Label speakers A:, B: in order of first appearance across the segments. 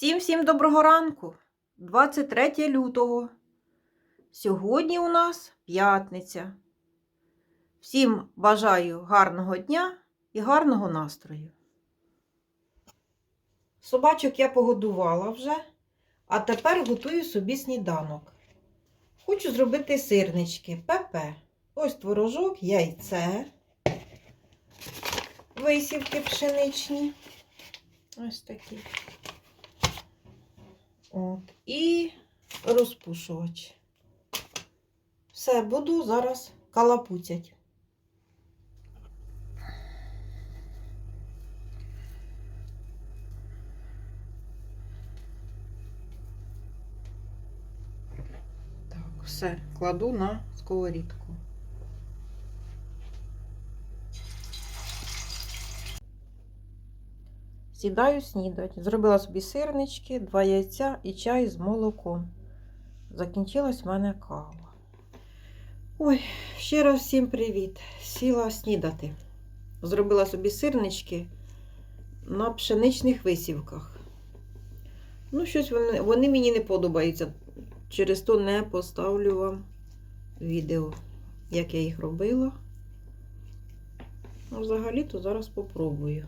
A: Всім всім доброго ранку. 23 лютого. Сьогодні у нас п'ятниця. Всім бажаю гарного дня і гарного настрою. Собачок я погодувала вже, а тепер готую собі сніданок. Хочу зробити сирнички ПП. Ось творожок, яйце, висівки пшеничні. Ось такі. От. І розпушувач. Все, буду зараз калапуцять. Так, все, кладу на сковорідку. Сідаю снідати. Зробила собі сирнички, два яйця і чай з молоком. Закінчилась в мене кава. Ой, ще раз всім привіт. Сіла снідати. Зробила собі сирнички на пшеничних висівках. Ну, щось вони, вони мені не подобаються. Через то не поставлю вам відео, як я їх робила. Ну, взагалі-то зараз попробую.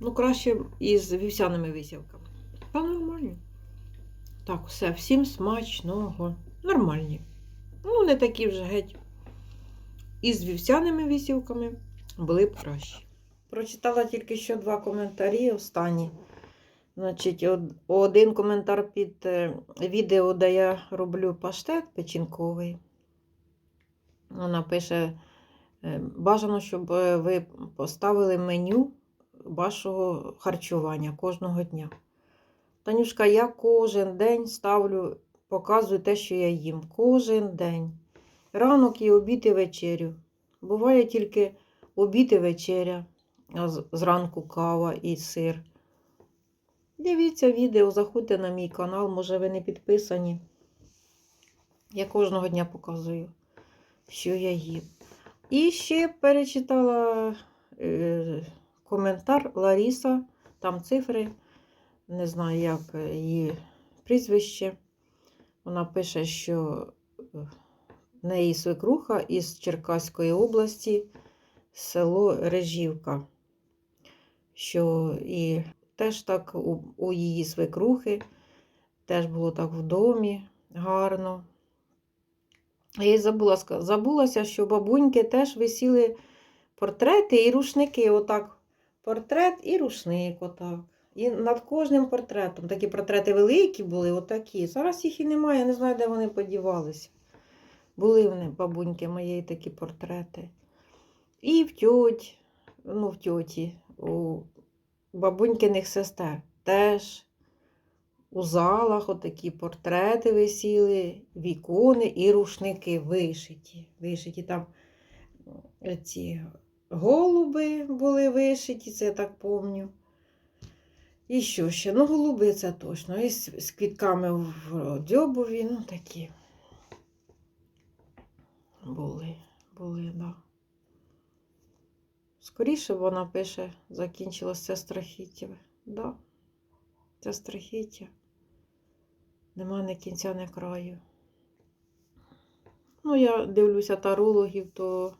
A: Ну, краще із вівсяними висівками. Та нормально. Так, все, всім смачного. Нормальні. Ну, не такі вже геть. Із вівсяними висівками були б кращі. Прочитала тільки що два коментарі останні. Значить, один коментар під е, відео, де я роблю паштет печінковий. Вона пише: е, бажано, щоб е, ви поставили меню вашого харчування кожного дня. Танюшка, я кожен день ставлю, показую те, що я їм. Кожен день. Ранок і обід і вечерю. Буває тільки обід і вечеря, а зранку кава і сир. Дивіться відео, заходьте на мій канал, може ви не підписані. Я кожного дня показую, що я їм. І ще перечитала е, коментар Ларіса, там цифри, не знаю, як її прізвище. Вона пише, що е, в неї свекруха із Черкаської області, село Режівка. Що і теж так у, у її свекрухи, теж було так в домі гарно. Я забула, забулася, що бабуньки теж висіли портрети і рушники. Отак. Портрет і рушник, отак. І над кожним портретом. Такі портрети великі були, отакі. Зараз їх і немає, я не знаю, де вони подівалися. Були вони, бабуньки моєї, такі портрети. І в тьоть, ну, в тьоті, у бабунькиних сестер теж. У залах отакі портрети висіли, вікони і рушники вишиті. Вишиті там е, ці голуби були вишиті, це я так пам'ятаю. І що ще? Ну, голуби це точно. І з, з квітками в дзьобові, ну такі. Були, були, да. Скоріше вона пише, закінчилось це страхіття. Да. Це страхіття. Нема ні кінця, ні краю. Ну, я дивлюся тарологів, то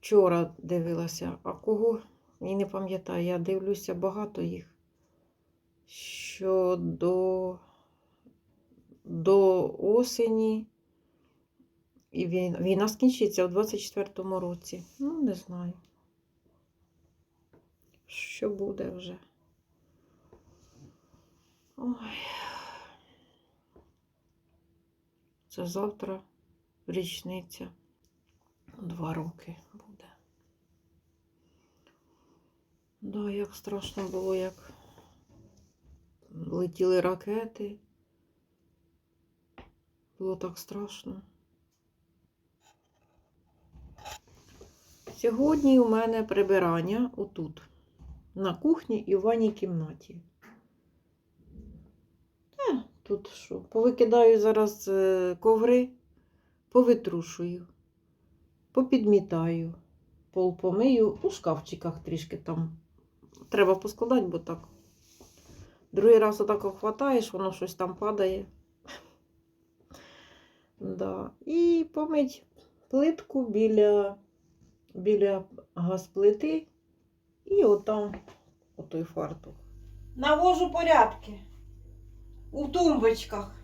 A: вчора дивилася, а кого і не пам'ятаю, я дивлюся багато їх. Що до, до осені і війна, війна скінчиться у 24-му році. Ну, не знаю. Що буде вже. Ой. Це завтра річниця. Два роки буде. Да, як страшно було, як летіли ракети. Було так страшно. Сьогодні у мене прибирання отут, на кухні і в ванній кімнаті. Та, тут що? Повикидаю зараз е, коври, повитрушую, попідмітаю, пол помию, у шкафчиках трішки там треба поскладати, бо так. Другий раз отак хватаєш, воно щось там падає. Да. І помить плитку біля, біля газплити і отам отой фартух. Навожу порядки у тумбочках.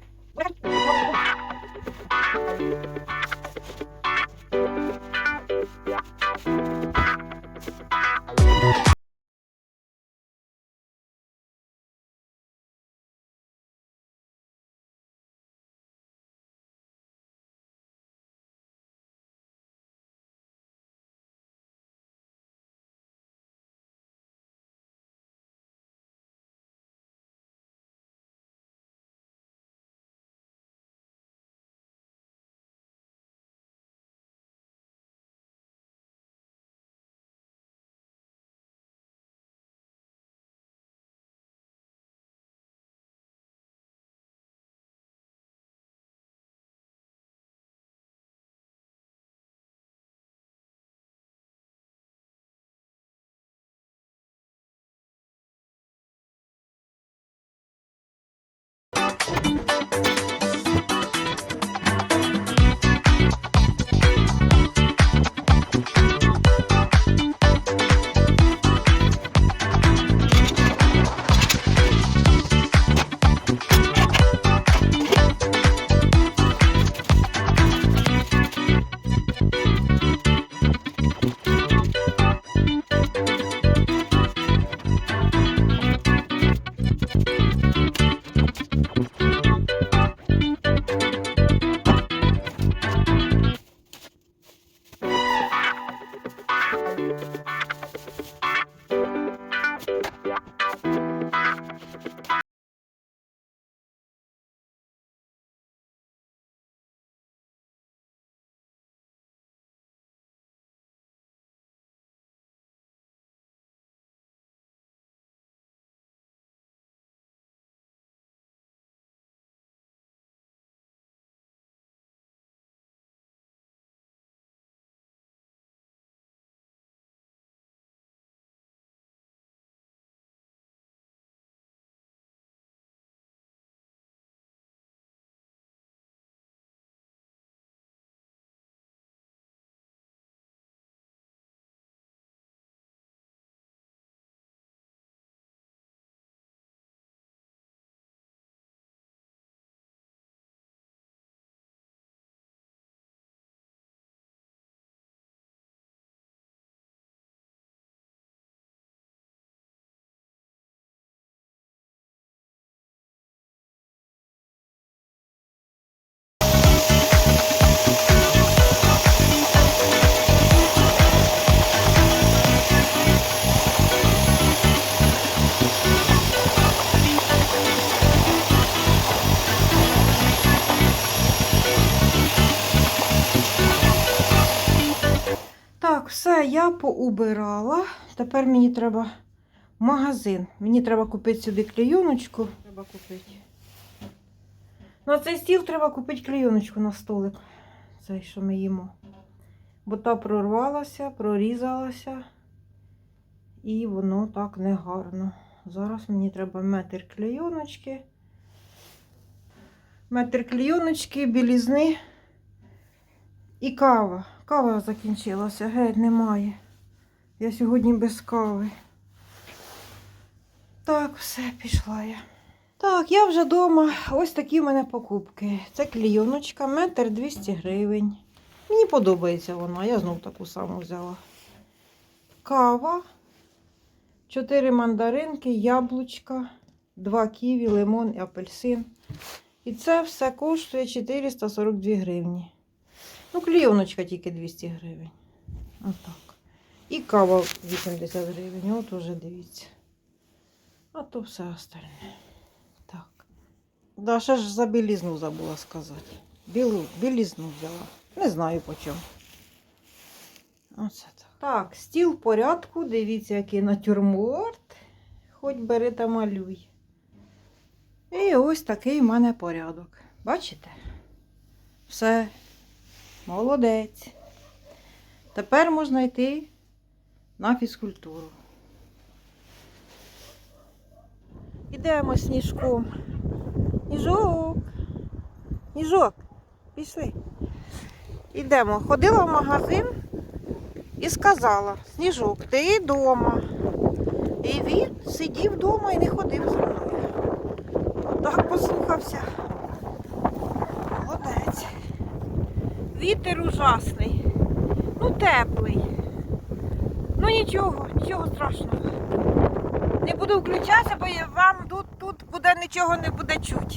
A: Я поубирала. Тепер мені треба магазин. Мені треба купити сюди клейоночку. Треба купити. На цей стіл треба купити клейоночку на столик. Цей, що ми їмо. Бо та прорвалася, прорізалася. І воно так негарно. Зараз мені треба метр клейоночки. Метр клейоночки, білізни і кава. Кава закінчилася, геть немає. Я сьогодні без кави. Так, все, пішла я. Так, я вже вдома. Ось такі в мене покупки. Це клійоночка, метр 200 гривень. Мені подобається вона, я знов таку саму взяла. Кава, 4 мандаринки, яблучка, 2 ківі, лимон і апельсин. І це все коштує 442 гривні. Ну, клійоночка тільки 200 гривень. Отак. І кава 80 гривень. От уже дивіться. А то все остальне. Так. Да, ще ж за білізну забула сказати. Білу, білізну взяла. Не знаю по чому. Оце так. Так, стіл в порядку. Дивіться, який натюрморт. Хоч бери та малюй. І ось такий в мене порядок. Бачите? Все. Молодець. Тепер можна йти на фізкультуру. йдемо сніжком. Сніжок. Сніжок, пішли. Йдемо. Ходила в магазин і сказала, Сніжок, ти вдома. І він сидів вдома і не ходив зі мною. Так послухався. Молодець. Вітер ужасний. Ну, теплий. Ну нічого, нічого страшного. Не буду включатися, бо вам тут, тут буде нічого не буде чути.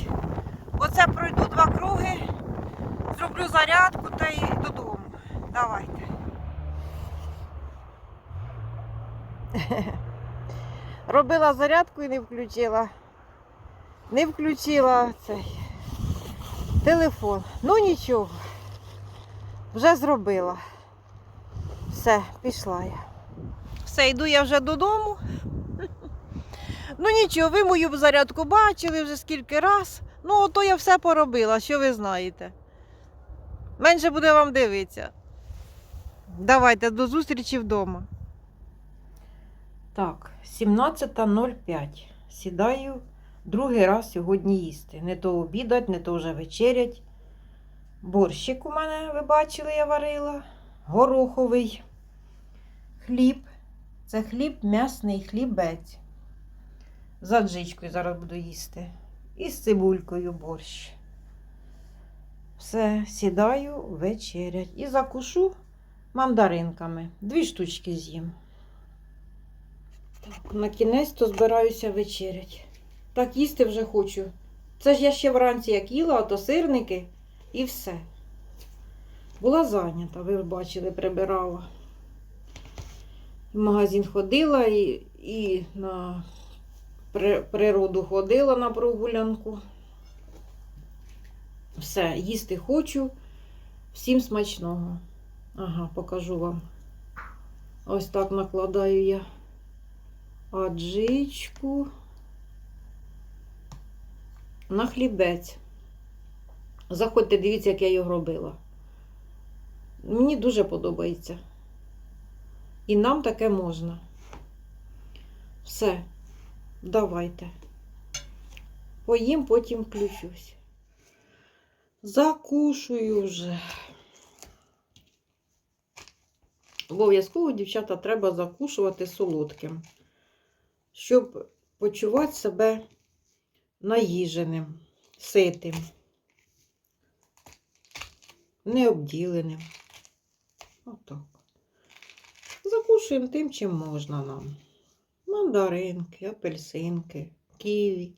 A: Оце пройду два круги, зроблю зарядку та й додому. Давайте. Робила зарядку і не включила. Не включила цей телефон. Ну нічого. Вже зробила. Все, пішла я. Все, йду я вже додому. Ну нічого, ви мою зарядку бачили вже скільки раз. Ну, ото я все поробила, що ви знаєте. Менше буде вам дивитися. Давайте до зустрічі вдома. Так, 17.05. Сідаю другий раз сьогодні їсти. Не то обідать, не то вже вечерять. Борщик у мене, ви бачили, я варила. Гороховий хліб. Це хліб, м'ясний хлібець. З аджичкою зараз буду їсти. І з цибулькою борщ. Все, сідаю вечерять. І закушу мандаринками. Дві штучки з'їм. Так, на кінець то збираюся вечерять. Так їсти вже хочу. Це ж я ще вранці як їла, а то сирники і все. Була зайнята, ви бачили, прибирала. В магазин ходила і, і на природу ходила на прогулянку. Все, їсти хочу. Всім смачного. Ага, покажу вам. Ось так накладаю я аджичку на хлібець. Заходьте, дивіться, як я його робила. Мені дуже подобається. І нам таке можна. Все, давайте. Поїм, потім включусь. Закушую вже. Обов'язково, дівчата, треба закушувати солодким, щоб почувати себе наїженим, ситим, необділеним. Отак. Закушуємо тим, чим можна нам. Мандаринки, апельсинки, ківі.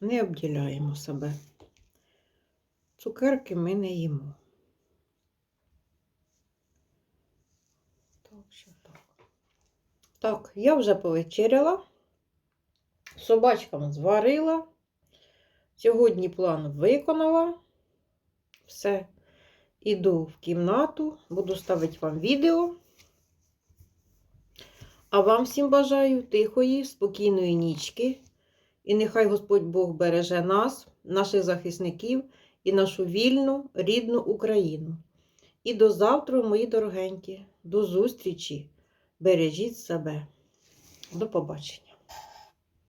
A: Не обділяємо себе. Цукерки ми не їмо. Так, що так. Так, я вже повечеряла. Собачкам зварила. Сьогодні план виконала. Все. Іду в кімнату, буду ставити вам відео. А вам всім бажаю тихої, спокійної нічки. І нехай Господь Бог береже нас, наших захисників і нашу вільну, рідну Україну. І до завтра, мої дорогенькі, до зустрічі. Бережіть себе. До побачення.